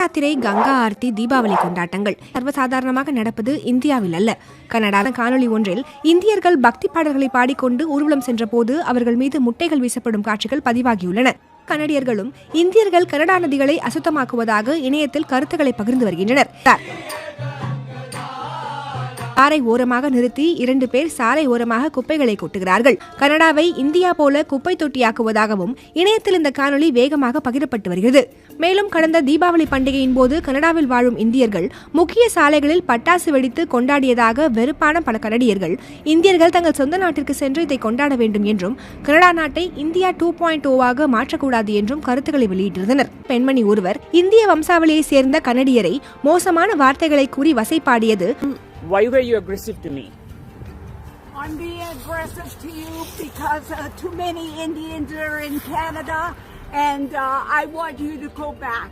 யாத்திரை கங்கா ஆர்த்தி தீபாவளி கொண்டாட்டங்கள் சர்வசாதாரணமாக நடப்பது இந்தியாவில் அல்ல. கனடா காணொளி ஒன்றில் இந்தியர்கள் பக்தி பாடல்களை பாடிக்கொண்டு ஊர்வலம் சென்றபோது அவர்கள் மீது முட்டைகள் வீசப்படும் காட்சிகள் பதிவாகியுள்ளன. கனடியர்களும் இந்தியர்கள் கனடா நதிகளை அசுத்தமாக்குவதாக இணையத்தில் கருத்துக்களை பகிர்ந்து வருகின்றனர். காரை ஓரமாக நிறுத்தி இரண்டு பேர் சாலை ஓரமாக குப்பைகளை கொட்டுகிறார்கள். கனடாவை இந்தியா போல குப்பை தொட்டியாக்குவதாகவும் இணையத்தில் இந்த காணொளி வேகமாக பகிரப்பட்டு வருகிறது. மேலும் கடந்த தீபாவளி பண்டிகையின் போது கனடாவில் வாழும் இந்தியர்கள் முக்கிய சாலைகளில் பட்டாசு வெடித்து கொண்டாடியதாக வெறுப்பான பல கனடியர்கள் இந்தியர்கள் தங்கள் சொந்த நாட்டிற்கு சென்று இதை கொண்டாட வேண்டும் என்றும் கனடா நாட்டை இந்தியா டூ பாயிண்ட் ஓவாக மாற்றக்கூடாது என்றும் கருத்துக்களை வெளியிட்டிருந்தனர். பெண்மணி ஒருவர் இந்திய வம்சாவளியை சேர்ந்த கனடியரை மோசமான வார்த்தைகளை கூறி வசைப்பாடியது Why were you aggressive to me? I'm being aggressive to you because uh, too many Indians are in Canada, and uh, I want you to go back.